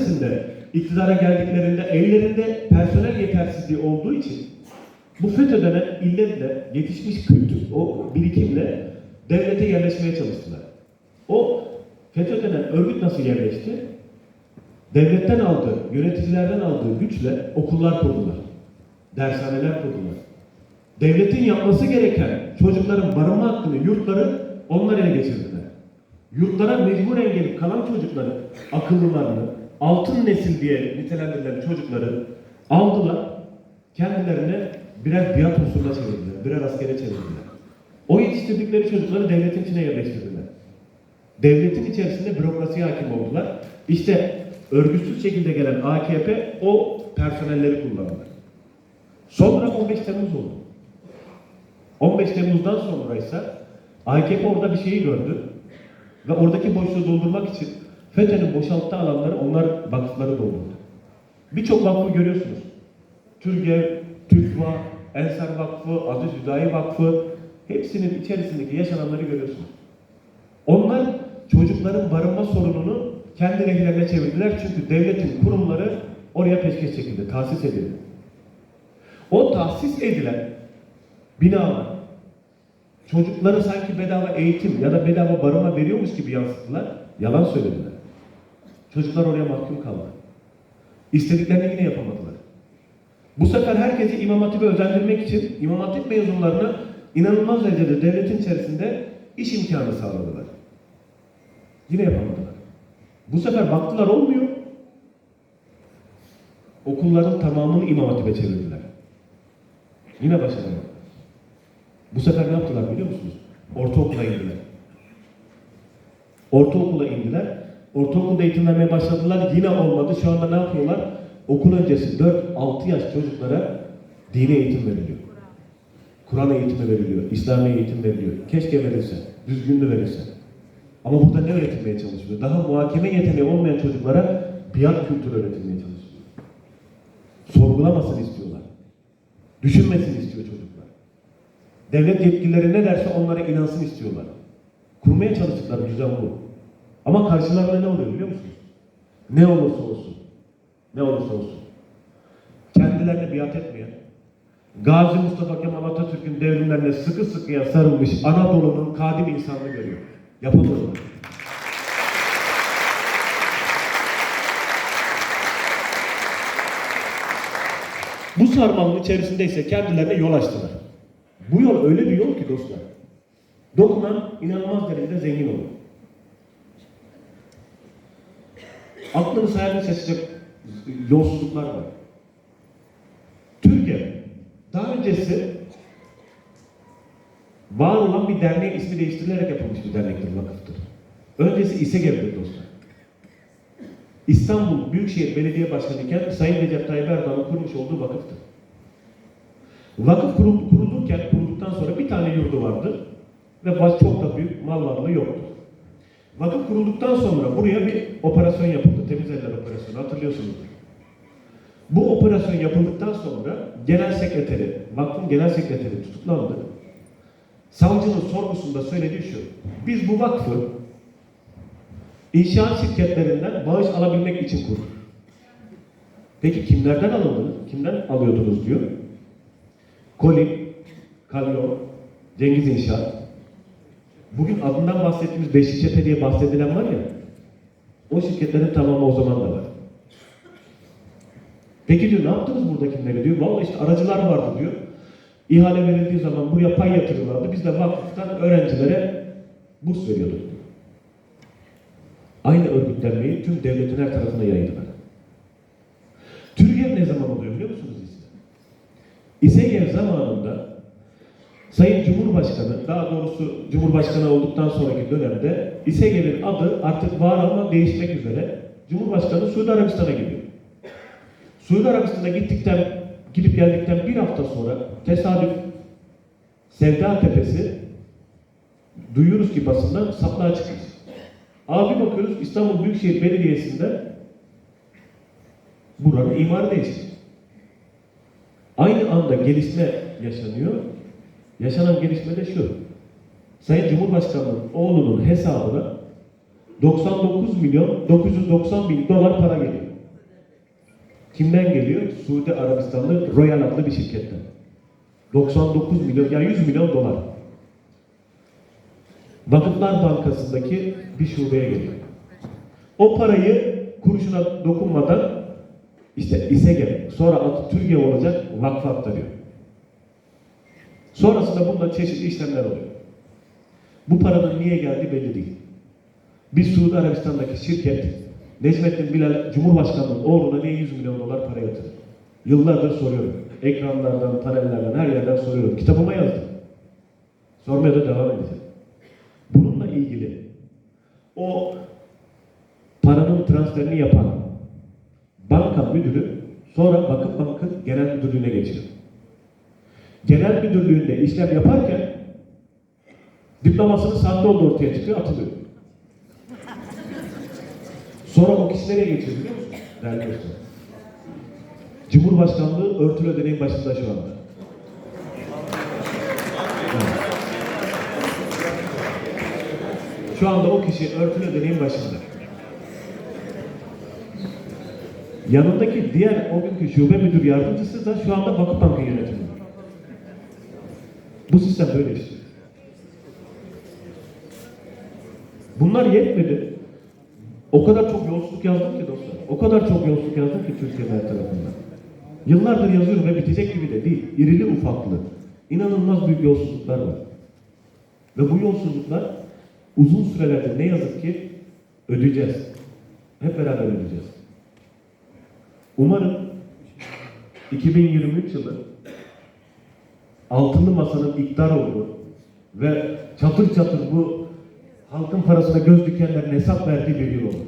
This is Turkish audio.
öncesinde iktidara geldiklerinde ellerinde personel yetersizliği olduğu için bu FETÖ denen illetle yetişmiş kültür, o birikimle devlete yerleşmeye çalıştılar. O FETÖ denen örgüt nasıl yerleşti? Devletten aldığı, yöneticilerden aldığı güçle okullar kurdular. Dershaneler kurdular. Devletin yapması gereken çocukların barınma hakkını, yurtları onlar ele geçirdiler. Yurtlara mecburen gelip kalan çocukları, akıllılarını, altın nesil diye nitelendirilen çocukları aldılar. Kendilerine birer biat unsuruna çevirdiler, birer askere çevirdiler. O yetiştirdikleri çocukları devletin içine yerleştirdiler. Devletin içerisinde bürokrasiye hakim oldular. İşte örgütsüz şekilde gelen AKP o personelleri kullandı. Sonra 15 Temmuz oldu. 15 Temmuz'dan sonra ise AKP orada bir şeyi gördü ve oradaki boşluğu doldurmak için FETÖ'nün boşalttığı alanları onlar vakıfları doldurdu. Birçok vakfı görüyorsunuz. TÜRGEV, TÜKVA, Ensar Vakfı, Aziz Hüdayi Vakfı hepsinin içerisindeki yaşananları görüyorsunuz. Onlar çocukların barınma sorununu kendi lehlerine çevirdiler çünkü devletin kurumları oraya peşkeş çekildi, tahsis edildi. O tahsis edilen binalar çocukları sanki bedava eğitim ya da bedava barınma veriyormuş gibi yansıttılar. Yalan söylediler. Çocuklar oraya mahkum kaldı. İstediklerini yine yapamadılar. Bu sefer herkesi İmam Hatip'e özendirmek için İmam Hatip mezunlarına inanılmaz derecede devletin içerisinde iş imkanı sağladılar. Yine yapamadılar. Bu sefer baktılar olmuyor. Okulların tamamını İmam Hatip'e çevirdiler. Yine başaramadılar. Bu sefer ne yaptılar biliyor musunuz? Ortaokula indiler. Ortaokula indiler. Ortaokulda eğitim vermeye başladılar. Yine olmadı. Şu anda ne yapıyorlar? Okul öncesi 4-6 yaş çocuklara dini eğitim veriliyor. Kur'an eğitimi veriliyor. İslami eğitim veriliyor. Keşke verilse. Düzgünlü verilse. Ama burada ne öğretilmeye çalışılıyor? Daha muhakeme yeteneği olmayan çocuklara biat kültürü öğretilmeye çalışılıyor. Sorgulamasını istiyorlar. Düşünmesini istiyor çocuklar. Devlet yetkilileri ne derse onlara inansın istiyorlar. Kurmaya çalıştıkları düzen bu. Ama karşılarında ne oluyor biliyor musunuz? Ne olursa olsun. Ne olursa olsun. Kendilerine biat etmeyen, Gazi Mustafa Kemal Atatürk'ün devrimlerine sıkı sıkıya sarılmış Anadolu'nun kadim insanını görüyor. Yapamıyor. Bu sarmalın içerisinde ise kendilerine yol açtılar. Bu yol öyle bir yol ki dostlar. Dokunan inanılmaz derecede zengin olur. Aklınız hayalini şaşacak yolsuzluklar var. Türkiye daha öncesi var olan bir derneğin ismi değiştirilerek yapılmış bir dernektir, vakıftır. Öncesi İSEGEV'dir dostlar. İstanbul Büyükşehir Belediye Başkanı iken Sayın Recep Tayyip Erdoğan'ın kurmuş olduğu vakıftır. Vakıf kurul- kurulurken, kurulduktan sonra bir tane yurdu vardı ve çok da büyük mal yoktu. Vakıf kurulduktan sonra buraya bir operasyon yapıldı. Temiz Eller Operasyonu hatırlıyorsunuzdur. Bu operasyon yapıldıktan sonra genel sekreteri, vakfın genel sekreteri tutuklandı. Savcının sorgusunda söylediği şu. Biz bu vakfı inşaat şirketlerinden bağış alabilmek için kurduk. Peki kimlerden alındınız? Kimden alıyordunuz diyor. Koli, Kalyon, Cengiz İnşaat. Bugün adından bahsettiğimiz Beşik Çete diye bahsedilen var ya, o şirketlerin tamamı o zaman da var. Peki diyor ne yaptınız buradakileri diyor. Vallahi işte aracılar vardı diyor. İhale verildiği zaman buraya pay yatırırlardı. Biz de vakıftan öğrencilere burs veriyorduk. Aynı örgütlenmeyi tüm devletin her tarafına yaydılar. Türkiye ne zaman oluyor biliyor musunuz? İSEGEV zamanında Sayın Cumhurbaşkanı, daha doğrusu Cumhurbaşkanı olduktan sonraki dönemde İSEGEV'in adı artık var ama değişmek üzere. Cumhurbaşkanı Suudi Arabistan'a gidiyor. Suudi Arabistan'a gittikten, gidip geldikten bir hafta sonra tesadüf Sevda Tepesi duyuyoruz ki basından saplığa çıkmış. Abi bakıyoruz İstanbul Büyükşehir Belediyesi'nde buranın imarı değişti. Aynı anda gelişme yaşanıyor. Yaşanan gelişme de şu. Sayın Cumhurbaşkanı'nın oğlunun hesabına 99 milyon 990 bin dolar para geliyor. Kimden geliyor? Suudi Arabistanlı Royal adlı bir şirketten. 99 milyon, yani 100 milyon dolar. Vakıflar Bankası'ndaki bir şubeye geliyor. O parayı kuruşuna dokunmadan işte İSEGE, sonra adı Türkiye olacak vakfa aktarıyor. Sonrasında bunda çeşitli işlemler oluyor. Bu paranın niye geldiği belli değil. Bir Suudi Arabistan'daki şirket Necmettin Bilal Cumhurbaşkanı'nın oğluna niye 100 milyon dolar para yatırır? Yıllardır soruyorum. Ekranlardan, panellerden, her yerden soruyorum. Kitabıma yazdım. Sormaya da devam edeceğim. Bununla ilgili o paranın transferini yapan banka müdürü sonra Vakıf Bank'ın genel müdürlüğüne geçiyor. Genel müdürlüğünde işlem yaparken diplomasının sahte olduğu ortaya çıkıyor, atılıyor. Sonra o kişi nereye geçiyor biliyor musun? Değerli dostlar. Cumhurbaşkanlığı örtülü ödeneğin başında şu anda. Şu anda o kişi örtülü ödeneğin başında. Yanındaki diğer o günkü şube müdür yardımcısı da şu anda Vakıf Bankı yönetiminde. Bu sistem böyle işliyor. Bunlar yetmedi. O kadar çok yolsuzluk yazdım ki dostlar. O kadar çok yolsuzluk yazdım ki Türkiye'de her tarafından. Yıllardır yazıyorum ve bitecek gibi de değil. İrili ufaklı. İnanılmaz büyük yolsuzluklar var. Ve bu yolsuzluklar uzun sürelerde ne yazık ki ödeyeceğiz. Hep beraber ödeyeceğiz. Umarım 2023 yılı altılı masanın iktidar olduğu ve çatır çatır bu halkın parasına göz dikenlerin hesap verdiği bir yıl olur.